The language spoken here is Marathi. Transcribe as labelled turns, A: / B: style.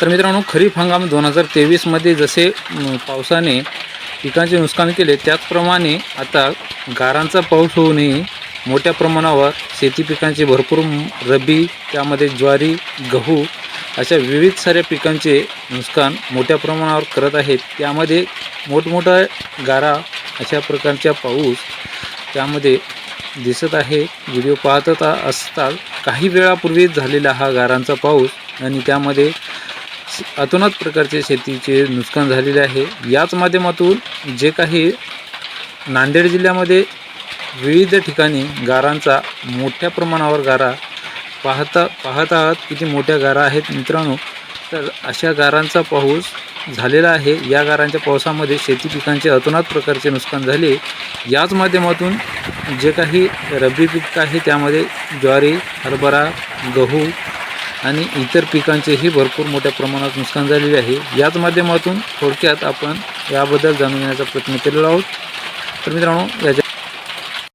A: तर मित्रांनो खरीप हंगाम दोन हजार तेवीसमध्ये जसे पावसाने पिकांचे नुकसान केले त्याचप्रमाणे आता गारांचा पाऊस होऊनही मोठ्या प्रमाणावर शेती पिकांचे भरपूर रब्बी त्यामध्ये ज्वारी गहू अशा विविध साऱ्या पिकांचे नुकसान मोठ्या प्रमाणावर करत आहेत. त्यामध्ये मोठमोठ्या गारा अशा प्रकारच्या पाऊस त्यामध्ये दिसत आहे. व्हिडिओ पाहत आ- असताल काही वेळापूर्वीच झालेला हा गारांचा पाऊस आणि त्यामध्ये अतोनात प्रकारचे शेतीचे नुकसान झालेले आहे. याच माध्यमातून जे काही नांदेड जिल्ह्यामध्ये विविध ठिकाणी गारांचा मोठ्या प्रमाणावर गारा पाहता पाहत आहात. किती मोठ्या गारा आहेत मित्रांनो? तर अशा गारांचा पाऊस झालेला आहे. या गारांच्या पावसामध्ये शेती पिकांचे अतोनात प्रकारचे नुकसान झाले. याच माध्यमातून जे काही रब्बी पीक आहे त्यामध्ये ज्वारी हरभरा गहू आणि इतर पिकांचेही भरपूर मोठ्या प्रमाणात नुकसान झालेले आहे. याच माध्यमातून थोडक्यात आपण याबद्दल जाणून घेण्याचा प्रयत्न केलेला आहोत. तर मित्रांनो याच्या